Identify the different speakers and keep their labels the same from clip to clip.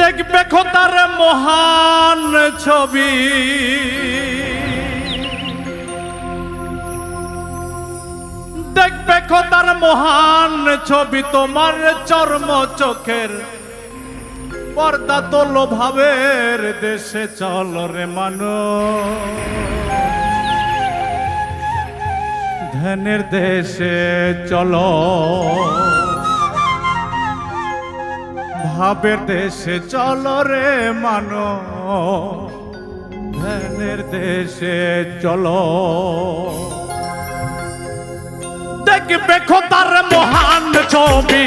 Speaker 1: দেখবে খোতার মহান ছবি। দেখবে খোতার মহান ছবি তোমার চর্ম চোখের পর্দা তোল ভাবের দেশে চল রে মানুষ। ধ্যানের দেশে চলো। অভাবের দেশে চল রে মানো। ধ্যানের দেশে চল। দেখবে খোদার মহান ছবি।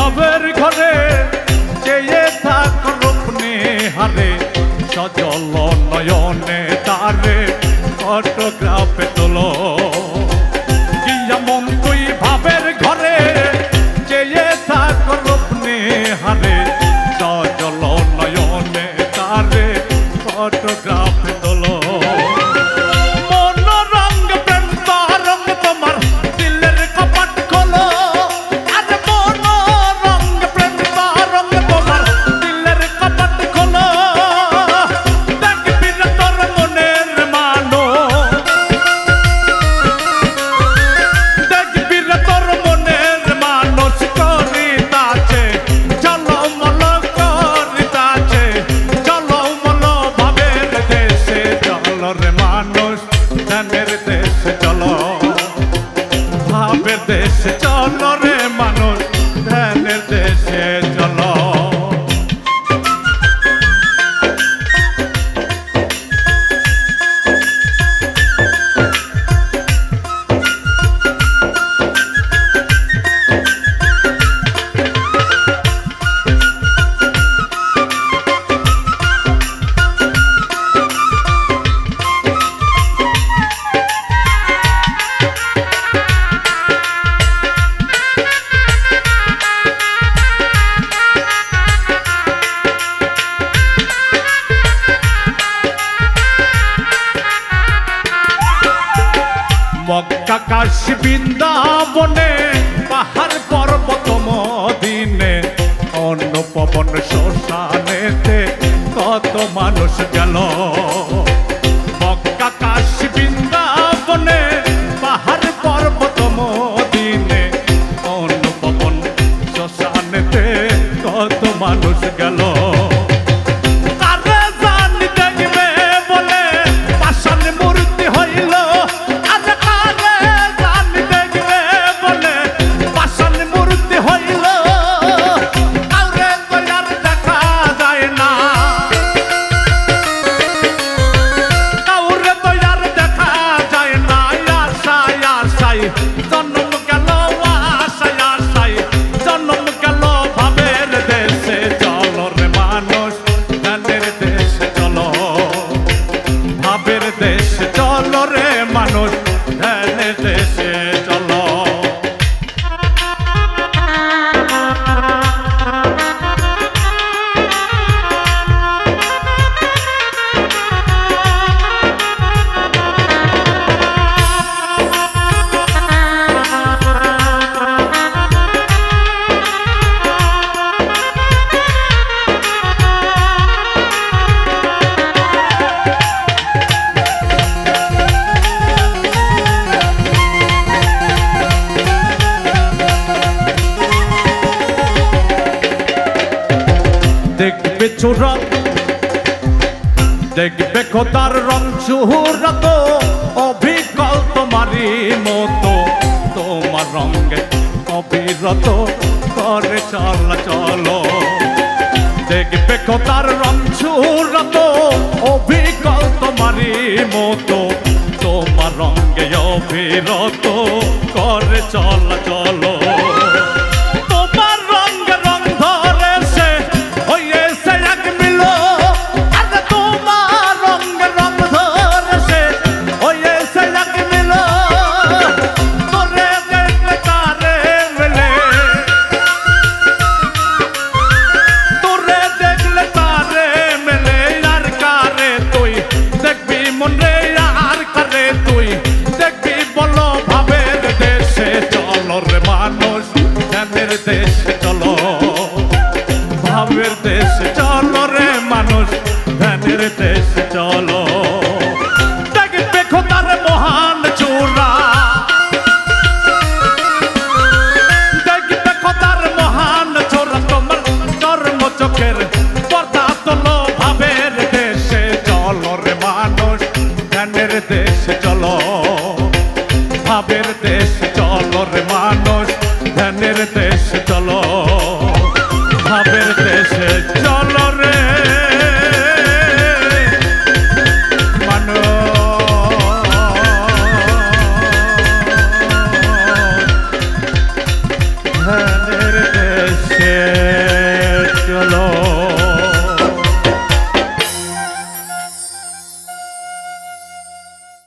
Speaker 1: ভাবের ঘরে যে থাক রূপনে হারে সজল নয়নে তারে ফটোগ্রাফে আসি বৃন্দাবনে পাহাড় পর্বত মদিনে অন্য পবন শ্মশানেতে কত মানুষ গেল। দেখবে চোরা, দেখবে খোদার রং চুরাত অবিকল তোমারই মতো তোমার রঙে অবিরত করে চল চলো। দেখবে খোদার রং চুরাত অবিকল তোমারই মতো তোমার রঙে অবিরত করে চল চলো। ভাবের দেশ চলো রে মানুষ ধ্যানের দেশ চলো।